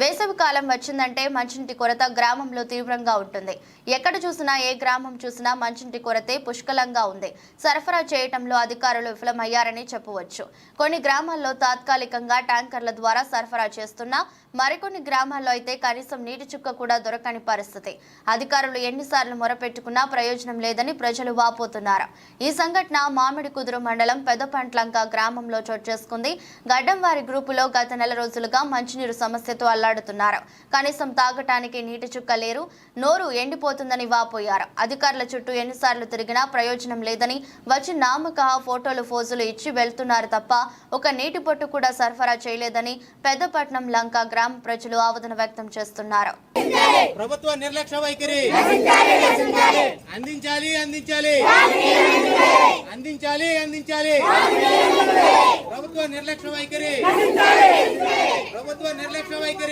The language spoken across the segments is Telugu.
వేసవి కాలం వచ్చిందంటే మంచినీటి కొరత గ్రామంలో తీవ్రంగా ఉంటుంది. ఎక్కడ చూసినా ఏ గ్రామం చూసినా మంచినీటి కొరతే పుష్కలంగా ఉంది. సరఫరా చేయటంలో అధికారులు విఫలమయ్యారని చెప్పవచ్చు. కొన్ని గ్రామాల్లో తాత్కాలికంగా ట్యాంకర్ల ద్వారా సరఫరా చేస్తున్నా మరికొన్ని గ్రామాల్లో అయితే కనీసం నీటి చుక్క కూడా దొరకని పరిస్థితి. అధికారులు ఎన్నిసార్లు మొరపెట్టుకున్నా ప్రయోజనం లేదని ప్రజలు వాపోతున్నారు. ఈ సంఘటన మామిడి కుదురు మండలం పెదపంట్లంక గ్రామంలో చోటు చేసుకుంది. గడ్డంవారి గ్రూపులో గత నెల రోజులుగా మంచినీరు సమస్యతో అల్లాడుతున్నారు. కనీసం తాగటానికి నీటి చుక్క లేరు. నోరు ఎండిపోతుందని వాపోయారు. అధికారుల చుట్టూ ఎన్నిసార్లు తిరిగినా ప్రయోజనం లేదని వచ్చి నామక ఫోటోలు ఫోజులు ఇచ్చి వెళ్తున్నారు తప్ప ఒక నీటి పొట్టు కూడా సరఫరా చేయలేదని పెద్దపట్నం లంక గ్రామ ప్రజలు ఆవేదన వ్యక్తం చేస్తున్నారు. ప్రభుత్వ నిర్లక్ష్య వైఖరి. అందించాలి అందించాలి. అందించాలి అందించాలి. ప్రభుత్వ నిర్లక్ష్య వైఖరి. ప్రభుత్వ నిర్లక్ష్య వైఖరి.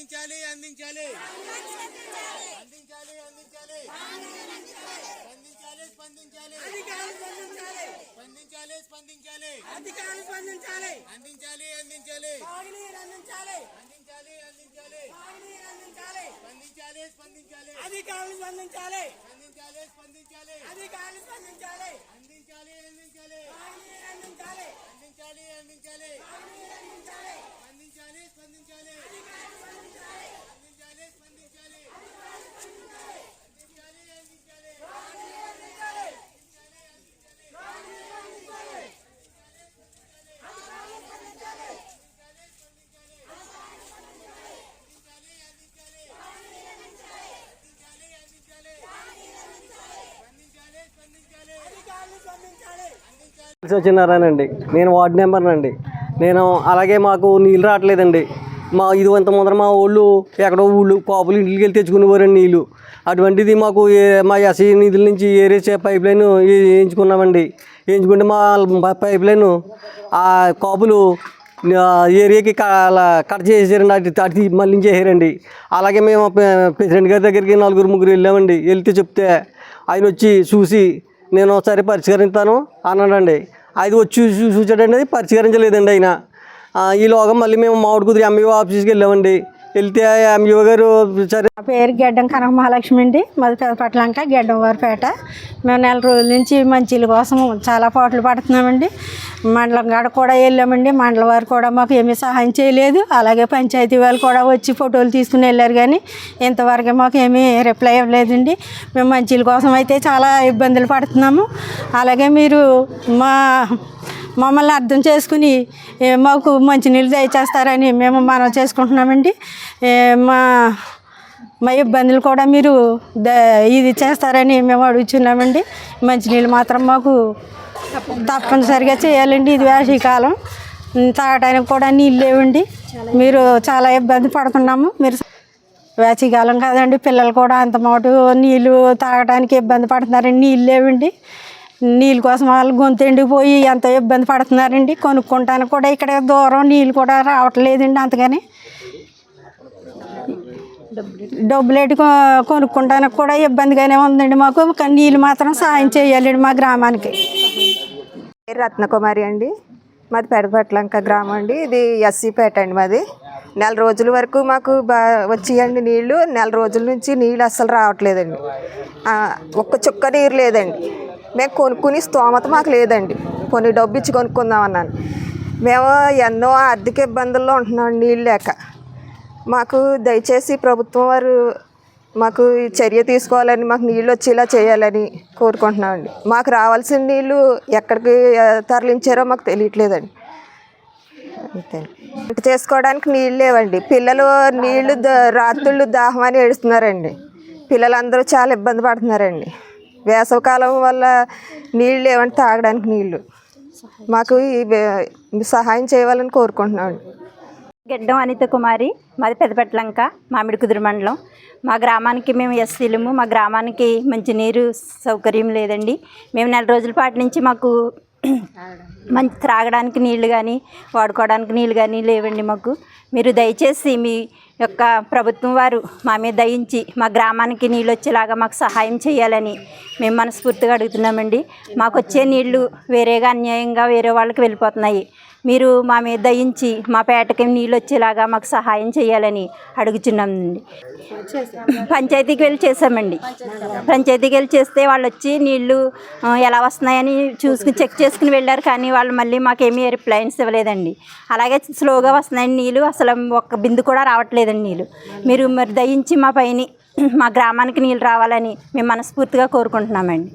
అందించాలి అందించాలి. అందించాలి అందించాలి. స్పందించాలి స్పందించాలి. స్పందించాలి స్పందించాలి. అధికారులు స్పందించాలి అందించాలి అందించాలి. అందించాలి అందించాలి. అందించాలి స్పందించాలి స్పందించాలి. అధికారులు స్పందించాలి స్పందించాలి. స్పందించాలి అధికారులు స్పందించాలి అందించాలి. అందించాలి అందించాలి. అందించాలి అందించాలి స్పందించాలి స్పందించాలి స్పందించాలి అందించాలి స్పందించాలి అందించాలి అందించాలి స్పందించాలి స్పందించాలి అధికారులు స్పందించాలి సత్యనారాయణ అండి నేను వార్డు నెంబర్ అండి నేను అలాగే మాకు నీళ్ళు రావట్లేదండి. మా ఇది అంత ముందర మా ఊళ్ళు ఎక్కడో ఊళ్ళు కాపులు ఇంటికి వెళ్ళి తెచ్చుకునేవారండి నీళ్ళు. అటువంటిది మాకు మా ఎస్ఐ నిధుల నుంచి ఏరేసే పైప్ లైన్ వేయించుకున్నామండి. వేయించుకుంటే మా పైప్ లైన్ ఆ కాపులు ఏరియాకి క- అలా కట్ చేసేసారండి. అటు అటు మళ్ళీ చేసారండి. అలాగే మేము ప్రెసిడెంట్ గారి దగ్గరికి నలుగురు ముగ్గురు వెళ్ళామండి. వెళ్తే చెప్తే ఆయన వచ్చి చూసి నేను ఒకసారి పరిష్కరిస్తాను అన్నాడండి. అది వచ్చి చూసి చూసాడండి అది పరిష్కరించలేదండి ఆయన. ఈ ఈలోగా మళ్ళీ మేము మామిడి కుదిరి ఎంబీఓ ఆఫీస్కి వెళ్ళామండి. వెళ్తే ఎంఈఓ సరే. నా పేరు గెడ్డం కనక మహాలక్ష్మి అండి. మాది పెదపట్లంక గెడ్డం వారిపేట. మేము నెల రోజుల నుంచి మంచిల కోసం చాలా పాటలు పడుతున్నామండి. మండలం కాడ కూడా వెళ్ళామండి. మండలం వారు కూడా మాకు ఏమీ సహాయం చేయలేదు. అలాగే పంచాయతీ వాళ్ళు కూడా వచ్చి ఫోటోలు తీసుకుని వెళ్ళారు కానీ ఇంతవరకు మాకు ఏమీ రిప్లై ఇవ్వలేదండి. మేము మంచిల కోసం అయితే చాలా ఇబ్బందులు పడుతున్నాము. అలాగే మీరు మా మమ్మల్ని అర్థం చేసుకుని మాకు మాకు మంచినీళ్ళు దయచేస్తారని మేము మనం చేసుకుంటున్నామండి. మా మా ఇబ్బందులు కూడా మీరు ద ఇది చేస్తారని మేము అడుగుతున్నామండి మంచినీళ్ళు మాత్రం మాకు తప్పనిసరిగా చేయాలండి ఇది వేసవికాలం తాగడానికి కూడా నీళ్ళు లేవండి. మీరు చాలా ఇబ్బంది పడుతున్నాము. మీరు వేసవికాలం కదండి పిల్లలు కూడా అంత మోటు నీళ్ళు తాగడానికి ఇబ్బంది పడుతున్నారండి నీళ్ళు లేవండి. నీళ్ళ కోసం వాళ్ళు గొంతు ఎండిపోయి ఎంతో ఇబ్బంది పడుతున్నారండి. కొనుక్కుంటానికి కూడా ఇక్కడ దూరం నీళ్ళు కూడా రావట్లేదండి అంతగాని. డబ్బులు ఎటు కొనుక్కుంటానికి కూడా ఇబ్బందిగానే ఉందండి మాకు. కానీ నీళ్ళు మాత్రం సాయం చేయాలండి మా గ్రామానికి. పేరు రత్నకుమారి అండి. మాది పెడపట్లంక గ్రామం అండి. ఇది ఎస్సీపేట అండి మాది. నెల రోజుల వరకు మాకు బా వచ్చేయండి నీళ్ళు నెల రోజుల నుంచి నీళ్ళు అస్సలు రావట్లేదండి. ఒక్క చుక్క నీరు లేదండి. మేము కొనుక్కుని స్తోమత మాకు లేదండి. కొన్ని డబ్బు ఇచ్చి కొనుక్కుందాం అన్నాను. మేము ఎన్నో ఆర్థిక ఇబ్బందుల్లో ఉంటున్నాం నీళ్ళు లేక. మాకు దయచేసి ప్రభుత్వం వారు మాకు చర్య తీసుకోవాలని మాకు నీళ్ళు వచ్చేలా చేయాలని కోరుకుంటున్నామండి మాకు రావాల్సిన నీళ్ళు ఎక్కడికి తరలించారో మాకు తెలియట్లేదండి. అంతే. వంట చేసుకోవడానికి నీళ్ళు లేవండి. పిల్లలు నీళ్ళు రాత్రులు రాత్రుళ్ళు దాహం అని ఏడుస్తున్నారండి. పిల్లలందరూ చాలా ఇబ్బంది పడుతున్నారండి. వేసవికాలం వల్ల నీళ్ళు లేవంటే తాగడానికి నీళ్ళు. మాకు సహాయం చేయాలని కోరుకుంటున్నామండి గెడ్డం అనిత కుమారి మాది పెద్దపెట్లంక మామిడి కుదురు మండలం. మా గ్రామానికి మేము ఎస్సీలము మా గ్రామానికి మంచి నీరు సౌకర్యం లేదండి. మేము నెల రోజుల పాటు నుంచి మాకు మంచి త్రాగడానికి నీళ్ళు కానీ వాడుకోవడానికి నీళ్ళు కానీ లేవండి మాకు. మీరు దయచేసి మీ యొక్క ప్రభుత్వం వారు మా మీద దయించి మా గ్రామానికి నీళ్ళు వచ్చేలాగా మాకు సహాయం చేయాలని మేము మనస్ఫూర్తిగా అడుగుతున్నామండి. మాకు వచ్చే నీళ్ళు వేరేగా అన్యాయంగా వేరే వాళ్ళకి వెళ్ళిపోతున్నాయి. మీరు మా మీద దయించి మా పేటకి నీళ్ళు వచ్చేలాగా మాకు సహాయం చేయాలని అడుగుచున్నామండి పంచాయతీకి వెళ్ళి చేసామండి పంచాయతీకి వెళ్ళి చేస్తే వాళ్ళు వచ్చి నీళ్ళు ఎలా వస్తున్నాయని చూసుకుని చెక్ చేసుకుని వెళ్ళారు. కానీ వాళ్ళు మళ్ళీ మాకేమీ రిప్లైన్స్ ఇవ్వలేదండి. అలాగే స్లోగా వస్తున్నాయండి నీళ్ళు అసలు ఒక్క బిందు కూడా రావట్లేదండి నీళ్ళు. మీరు మరి దయించి మా పైన మా గ్రామానికి నీళ్ళు రావాలని మేము మనస్ఫూర్తిగా కోరుకుంటున్నామండి.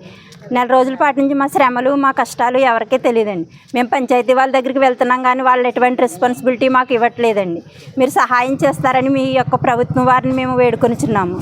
నెల రోజుల పాటు నుంచి మా శ్రమలు మా కష్టాలు ఎవరికీ తెలియదండి. మేము పంచాయతీ వాళ్ళ దగ్గరికి వెళ్తున్నాం కానీ వాళ్ళు ఎటువంటి రెస్పాన్సిబిలిటీ మాకు ఇవ్వట్లేదండి. మీరు సహాయం చేస్తారని మీ యొక్క ప్రభుత్వం వారిని మేము వేడుకొనిచున్నాము.